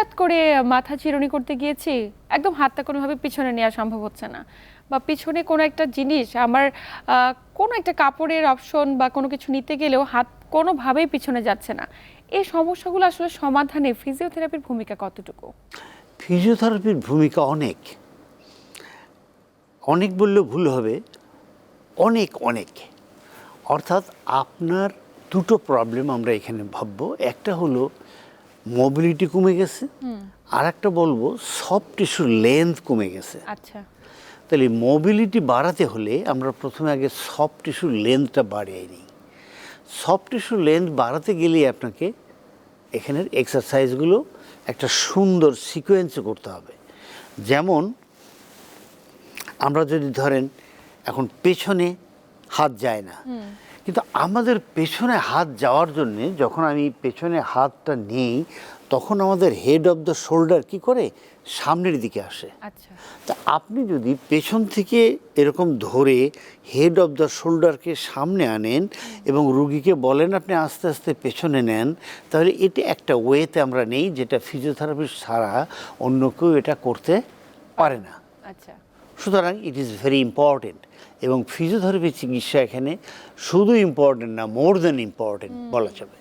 হঠাৎ করে মাথা চিরুনি করতে গিয়েছি, একদম হাতটা কোনোভাবে পিছনে নেওয়া সম্ভব হচ্ছে না। বা পিছনে কোনো একটা জিনিস, আমার কোনো একটা কাপড়ের অপশন বা কোনো কিছু নিতে গেলেও হাত কোনোভাবেই পিছনে যাচ্ছে না। এই সমস্যাগুলো আসলে সমাধানে ফিজিওথেরাপির ভূমিকা কতটুকু? ফিজিওথেরাপির ভূমিকা অনেক। অনেক বললেও ভুল হবে। অনেক অনেক। অর্থাৎ আপনার দুটো প্রবলেম আমরা এখানে ভাববো। একটা হলো মোবিলিটি কমে গেছে। আর একটা বলব সফট টিস্যুর লেন্থ কমে গেছে। আচ্ছা। তাহলে মোবিলিটি বাড়াতে হলে আমরা প্রথমে আগে সফট টিস্যুর লেন্থটা বাড়িয়ে নিই। সফট টিস্যুর লেন্থ বাড়াতে গেলেই আপনাকে এখানের এক্সারসাইজগুলো একটা সুন্দর সিকোয়েন্সে করতে হবে। যেমন আমরা যদি ধরেন এখন পেছনে হাত যায় না। কিন্তু আমাদের পেছনে হাত যাওয়ার জন্যে যখন আমি পেছনে হাতটা নেই তখন আমাদের হেড অফ দ্য শোল্ডার কি করে? সামনের দিকে আসে। আচ্ছা। তা আপনি যদি পেছন থেকে এরকম ধরে হেড অফ দ্য শোল্ডারকে সামনে আনেন এবং রুগীকে বলেন আপনি আস্তে আস্তে পেছনে নেন তাহলে এটা একটা ওয়েতে আমরা নেই যেটা ফিজিওথেরাপিস্ট ছাড়া অন্য কেউ এটা করতে পারে না। আচ্ছা। সুতরাং ইট ইজ ভেরি ইম্পর্টেন্ট এবং ফিজিওথেরাপি চিকিৎসা এখানে শুধু ইম্পর্টেন্ট না মোর দেন ইম্পর্টেন্ট বলা যাবে।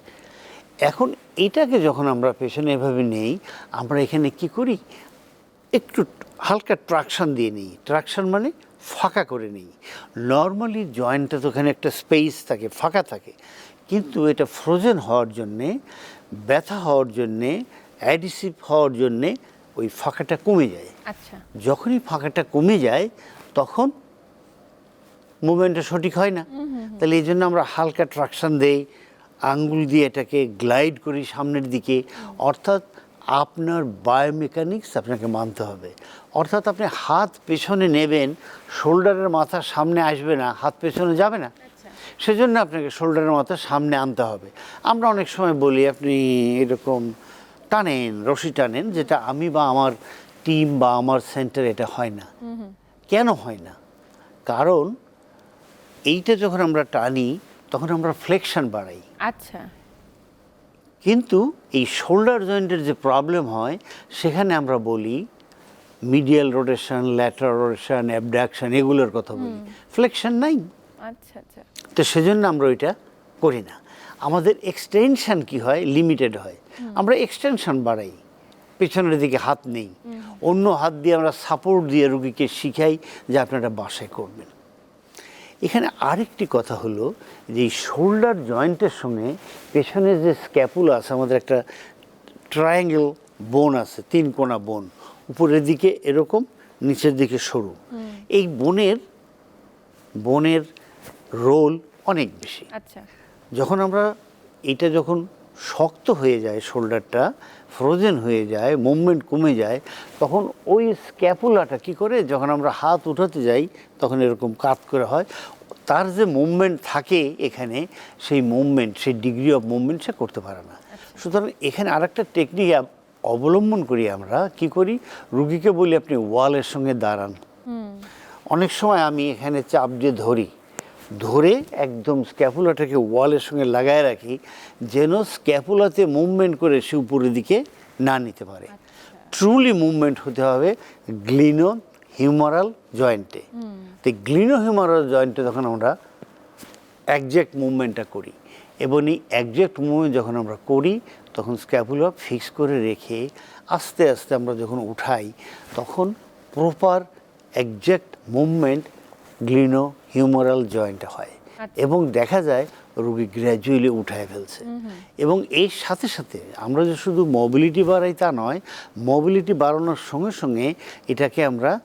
এখন এটাকে যখন আমরা পেছনে এভাবে নেই আমরা এখানে কি করি? একটু হালকা ট্রাকশন দিয়ে নিই। ট্রাকশন মানে ফাঁকা করে নিই। নর্মালি জয়েন্টটা তো ওখানে একটা স্পেস থাকে ফাঁকা থাকে। কিন্তু এটা ফ্রোজেন হওয়ার জন্যে ব্যথা হওয়ার জন্যে অ্যাডিসিভ হওয়ার জন্যে ওই ফাঁকাটা কমে যায়। আচ্ছা। যখনই ফাঁকাটা কমে যায় তখন মুভমেন্টটা সঠিক হয় না। তাহলে এই জন্য আমরা হালকা ট্রাকশন দেই আঙ্গুল দিয়ে এটাকে গ্লাইড করি সামনের দিকে। অর্থাৎ আপনার বায়োমেকানিক্স আপনাকে মানতে হবে। অর্থাৎ আপনি হাত পেছনে নেবেন শোল্ডারের মাথা সামনে আসবে না হাত পেছনে যাবে না। সেজন্য আপনাকে শোল্ডারের মাথা সামনে আনতে হবে। আমরা অনেক সময় বলি আপনি এরকম টানেন রশি টানেন যেটা আমি বা আমার টিম বা আমার সেন্টার এটা হয় না। কেন হয় না? কারণ এইটা যখন আমরা টানি তখন আমরা ফ্লেকশন বাড়াই। আচ্ছা। কিন্তু এই শোল্ডার জয়েন্টের যে প্রবলেম হয় সেখানে আমরা বলি medial rotation lateral rotation abduction এগুলোর কথা বলি। ফ্লেকশন নাই। আচ্ছা আচ্ছা। তো সেজন্য আমরা ওইটা করি না। আমাদের এক্সটেনশন কি হয়? লিমিটেড হয়। আমরা এক্সটেনশন বাড়াই। পেছনের দিকে হাত নেই। অন্য হাত দিয়ে আমরা সাপোর্ট দিয়ে রুগীকে শিখাই যে আপনারা বাসায় করবেন। এখানে আরেকটি কথা হলো যে এই শোল্ডার জয়েন্টের সঙ্গে পেছনে যে স্ক্যাপুলা আছে আমাদের একটা ট্রায়াঙ্গেল বোন আছে তিন কোনা বোন উপরের দিকে এরকম নিচের দিকে সরু। এই বোনের বোনের রোল অনেক বেশি। আচ্ছা। যখন আমরা এটা যখন শক্ত হয়ে যায় শোল্ডারটা ফ্রোজেন হয়ে যায় মুভমেন্ট কমে যায় তখন ওই স্ক্যাপুলাটা কি করে? যখন আমরা হাত উঠাতে যাই তখন এরকম কাত করে হয়। তার যে মুভমেন্ট থাকে এখানে সেই মুভমেন্ট সেই ডিগ্রি অফ মুভমেন্ট সে করতে পারে না। সুতরাং এখানে আরেকটা টেকনিক অবলম্বন করি আমরা। কি করি? রুগীকে বলি আপনি ওয়ালের সঙ্গে দাঁড়ান। অনেক সময় আমি এখানে চাপ দিয়ে ধরি। ধরে একদম স্ক্যাপুলাটাকে ওয়ালের সঙ্গে লাগায় রাখি যেন স্ক্যাপুলাতে মুভমেন্ট করে সে উপরের দিকে না নিতে পারে। ট্রুলি মুভমেন্ট হতে হবে গ্লিনো হিউমারাল জয়েন্টে। তো গ্লিনো হিউমারাল জয়েন্টে তখন আমরা একজ্যাক্ট মুভমেন্টটা করি এবং এই একজ্যাক্ট মুভমেন্ট যখন আমরা করি তখন স্ক্যাপুলা ফিক্স করে রেখে আস্তে আস্তে আমরা যখন উঠাই তখন proper exact movement glenohumeral joint হয়। আচ্ছা। এবং দেখা যায় রোগী গ্র্যাজুয়ালি উঠায় ফেলছে। এবং এর সাথে সাথে আমরা যে শুধু মোবিলিটি বাড়াই তা নয় মোবিলিটি বাড়ানোর সঙ্গে সঙ্গে এটাকে আমরা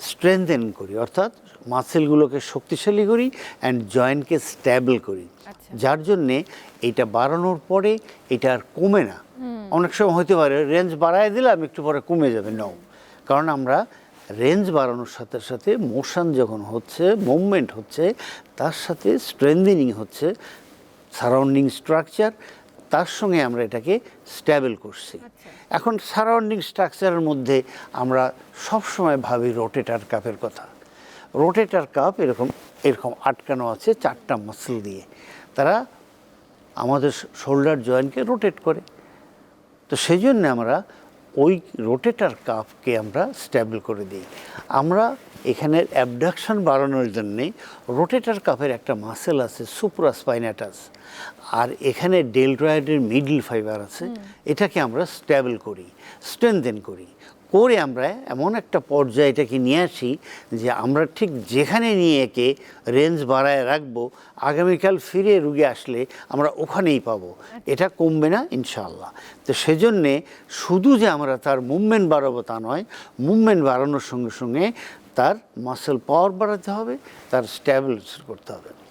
স্ট্রেংথেন করি। অর্থাৎ মাসেলগুলোকে শক্তিশালী করি অ্যান্ড জয়েন্টকে স্ট্যাবল করি। আচ্ছা। যার জন্যে এটা বাড়ানোর পরে এটা আর কমে না। অনেক সময় হতে পারে রেঞ্জ বাড়ায় দিলাম একটু পরে কমে যাবে নাও কারণ আমরা রেঞ্জ বাড়ানোর সাথে সাথে মোশন যখন হচ্ছে মুভমেন্ট হচ্ছে তার সাথে স্ট্রেংথেনিং হচ্ছে সারাউন্ডিং স্ট্রাকচার তার সঙ্গে আমরা এটাকে স্ট্যাবল করছি। এখন সারাউন্ডিং স্ট্রাকচারের মধ্যে আমরা সবসময় ভাবি রোটেটার কাপের কথা। রোটেটার কাপ এরকম এরকম আটকানো আছে চারটা মাসল দিয়ে। তারা আমাদের শোল্ডার জয়েন্টকে রোটেট করে। তো সেই জন্য আমরা ওই রোটেটার কাপকে আমরা স্ট্যাবল করে দিই। আমরা এখানে অ্যাবডাকশন বাড়ানোর জন্যে রোটেটার কাপের একটা মাসেল আছে সুপ্রাস্পাইনাটাস। আর এখানে ডেলড্রয়েডের মিডল ফাইবার আছে এটাকে আমরা স্ট্যাবল করি স্ট্রেনদেন করি। করে আমরা এমন একটা পর্যায়ে এটাকে নিয়ে আসি যে আমরা ঠিক যেখানে নিয়ে একে রেঞ্জ বাড়ায় রাখব আগামীকাল ফিরে রুগী আসলে আমরা ওখানেই পাবো। এটা কমবে না ইনশাল্লাহ তো সেজন্যে শুধু যে আমরা তার মুভমেন্ট বাড়াবো তা নয় মুভমেন্ট বাড়ানোর সঙ্গে সঙ্গে তার মাসেল পাওয়ার বাড়াতে হবে তার স্ট্যাবল করতে হবে।